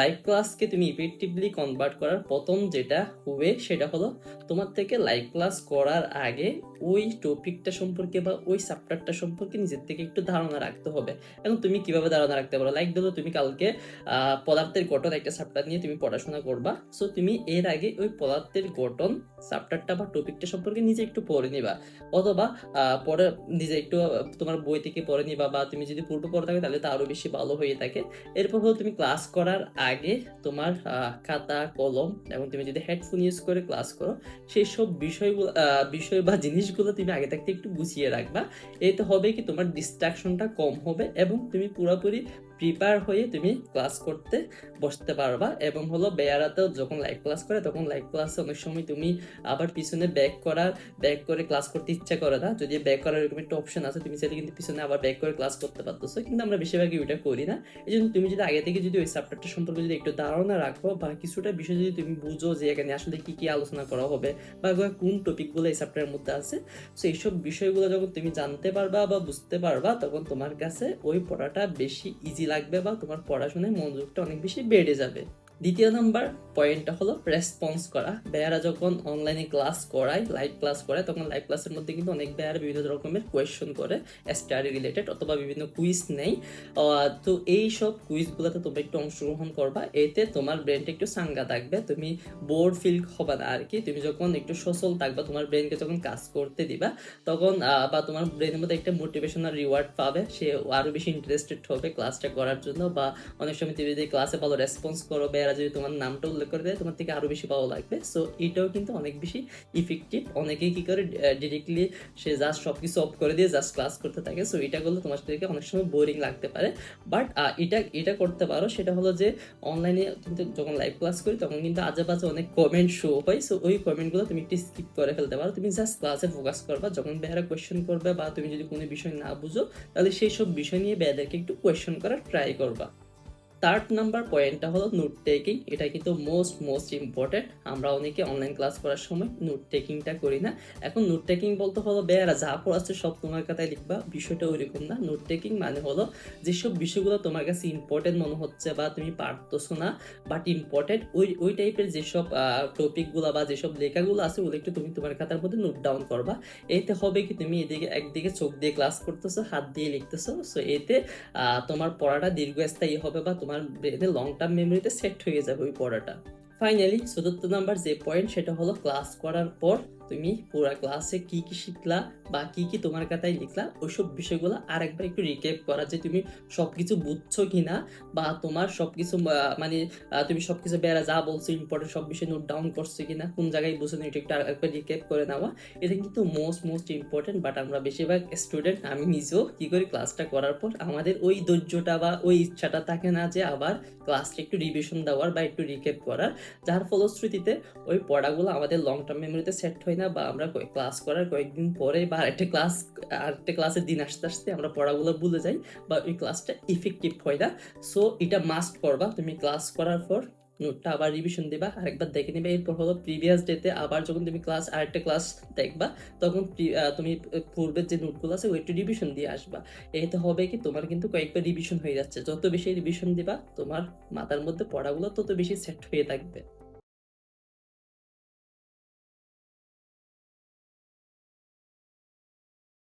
Live ক্লাসকে তুমি effectively convert করার প্রথম যেটা হবে সেটা হলো তোমার থেকে লাইভ ক্লাস করার আগে ওই টপিকটা সম্পর্কে বা ওই চ্যাপ্টারটা সম্পর্কে নিজের থেকে একটু ধারণা রাখতে হবে। এখন তুমি কীভাবে ধারণা রাখতে পারো? লাইক ধরো তুমি কালকে পদার্থের গঠন একটা চ্যাপ্টার নিয়ে তুমি পড়াশোনা করবা। সো তুমি এর আগে ওই পদার্থের গঠন চ্যাপ্টারটা বা টপিকটা সম্পর্কে নিজে একটু পড়ে নিবা। অথবা পরে নিজে একটু তোমার বই থেকে পড়ে নিবা বা তুমি যদি পূর্ব পড়ে থাকে তাহলে তো আরও বেশি ভালো হয়ে থাকে। এরপর হলো তুমি ক্লাস করার আগে তোমার খাতা, কলম এবং তুমি যদি হেডফোন ইউজ করে ক্লাস করো সেই সব বিষয়গুলো বিষয় বা জিনিসগুলো তুমি আগে থাকতে একটু গুছিয়ে রাখবা। এতে হবে কি তোমার ডিস্ট্রাকশনটা কম হবে এবং তুমি পুরোপুরি প্রিপেয়ার হয়ে তুমি ক্লাস করতে বসতে পারবা এবং হলো বেয়ারাতেও যখন লাইভ ক্লাস করে তখন লাইভ ক্লাসে অনেক সময় তুমি আবার পিছনে ব্যাক করার ব্যাক করে ক্লাস করতে ইচ্ছা করে না। যদি ব্যাক করার এরকম একটা অপশন আছে, তুমি চাইলে কিন্তু পিছনে আবার ব্যাক করে ক্লাস করতে পারতেছো। কিন্তু আমরা বেশিরভাগই ওইটা করি না। এই জন্য তুমি যদি আগে থেকে যদি ওই সাবজেক্টটা সম্পর্কে যদি একটু ধারণা রাখো বা কিছুটা বিষয় যদি তুমি বুঝো যে এখানে আসলে কি কি আলোচনা করা হবে বা কোন টপিকগুলো এই সাবজেক্টের মধ্যে আছে সো এইসব বিষয়গুলো যখন তুমি জানতে পারবা বা বুঝতে পারবা, তখন তোমার কাছে ওই পড়াটা বেশি ইজি লাগবে বা তোমার পড়াশোনায় মনোযোগটা অনেক বেশি বেড়ে যাবে। দ্বিতীয় নাম্বার পয়েন্টটা হলো রেসপন্স করা। বেয়ারা যখন অনলাইনে ক্লাস করায় লাইভ ক্লাস করায়, তখন লাইভ ক্লাসের মধ্যে কিন্তু অনেক বেয়ারা বিভিন্ন রকমের কোয়েশ্চন করে স্টাডি রিলেটেড অথবা বিভিন্ন কুইজ নেই তো এই সব কুইজগুলোতে তোমরা একটু অংশগ্রহণ করবা, এতে তোমার ব্রেনটা একটু সাঙ্গা থাকবে। তুমি বোর্ড ফিল হবে না আর কি তুমি যখন একটু সচল থাকবা, তোমার ব্রেনকে যখন কাজ করতে দিবা, তখন বা তোমার ব্রেনের মধ্যে একটা মোটিভেশনাল রিওয়ার্ড পাবে। সে আরও বেশি ইন্টারেস্টেড হবে ক্লাসটা করার জন্য বা অনেক সময় তুমি যদি ক্লাসে ভালো রেসপন্স করো বা এরা যদি তোমার নামটা উল্লেখ করে দেয়, তোমার থেকে আরও বেশি ভালো লাগবে। সো এটাও কিন্তু অনেক বেশি ইফেক্টিভ অনেকেই কি করে ডিরেক্টলি সে জাস্ট সবকিছু অফ করে দিয়ে জাস্ট ক্লাস করতে থাকে। সো এটা করলে তোমার থেকে অনেক সময় বোরিং লাগতে পারে। বাট এটা এটা করতে পারো। সেটা হলো যে অনলাইনে কিন্তু যখন লাইভ ক্লাস করি, তখন কিন্তু আজে বাজে অনেক কমেন্ট শো হয়। সো ওই কমেন্টগুলো তুমি একটু স্কিপ করে ফেলতে পারো। তুমি জাস্ট ক্লাসে ফোকাস করবা। যখন বেহারা কোয়েশ্চেন করবে বা তুমি যদি কোনো বিষয় না বুঝো, তাহলে সেই সব বিষয় নিয়ে বেয়াদেরকে একটু কোয়েশ্চেন করার ট্রাই করবা। থার্ড নাম্বার পয়েন্টটা হলো নোট টেকিং এটা কিন্তু মোস্ট মোস্ট ইম্পর্টেন্ট আমরা অনেকে অনলাইন ক্লাস করার সময় নোট টেকিংটা করি না। এখন নোট টেকিং বলতে হলো, বেয়ারা, যা পড়াচ্ছে সব তোমার খাতায় লিখবা। বিষয়টা ওইরকম না। নোট টেকিং মানে হলো, যেসব বিষয়গুলো তোমার কাছে ইম্পর্টেন্ট মনে হচ্ছে বা তুমি পারতেছো না বাট ইম্পর্টেন্ট ওই ওই টাইপের যেসব টপিকগুলো বা যেসব লেখাগুলো আছে, ওগুলো একটু তুমি তোমার খাতার মধ্যে নোট ডাউন করবা। এতে হবে কি, তুমি এদিকে, একদিকে চোখ দিয়ে ক্লাস করতেছো, হাত দিয়ে লিখতেছো। সো এতে তোমার পড়াটা দীর্ঘস্থায়ী হবে বা তোমার ব্রেনে লং টার্ম মেমোরিতে সেট হয়ে যাবে ওই পড়াটা। ফাইনালি চতুর্থ নাম্বার যে পয়েন্ট সেটা হলো ক্লাস করার পর তুমি পুরা ক্লাসে কি কি শিখলা বা কি কি তোমার খাতায় লিখলা ওইসব বিষয়গুলো আরেকবার একটু রিকেপ করা যে তুমি সবকিছু বুঝছ কিনা বা তোমার সবকিছু আহ, মানে তুমি সবকিছু বেড়া যা বলছো ইম্পর্টেন্ট সব বিষয় নোট ডাউন করছ কিনা কোন জায়গায় বুঝছ না একটু আরেকবার রিকেপ করে নেওয়া এটা কিন্তু মোস্ট মোস্ট ইম্পর্টেন্ট বাট আমরা বেশিরভাগ স্টুডেন্ট আমি নিজেও কি করি ক্লাসটা করার পর আমাদের ওই ধৈর্যটা বা ওই ইচ্ছাটা থাকে না যে আবার ক্লাসটা একটু রিভিশন দেওয়ার বা একটু রিকেপ করার। যার ফলশ্রুতিতে ওই পড়াগুলো আমাদের লং টার্ম মেমোরিতে সেট হয় না বা আমরা ক্লাস করার কয়েকদিন পরে বা আরেকটা ক্লাস আরেকটা ক্লাসের দিন আসতে আসতে আমরা পড়াগুলো ভুলে যাই বা ওই ক্লাসটা ইফেক্টিভ হয় না। সো এটা মাস্ট করবা। তুমি ক্লাস করার পর নোটটা আবার রিভিশন দিবা, আরেকবার দেখে নিবে। এরপর হলো প্রিভিয়াস ডেতে আবার যখন তুমি ক্লাস আরেকটা ক্লাস দেখবা, তখন তুমি পূর্বের যে নোটগুলো আছে, ওইটা রিভিশন দিয়ে আসবা। এতে হবে কি, তোমার কিন্তু কয়েকবার রিভিশন হয়ে যাচ্ছে। যত বেশি রিভিশন দিবা, তোমার মাথার মধ্যে পড়াগুলো তত বেশি সেট হয়ে থাকবে।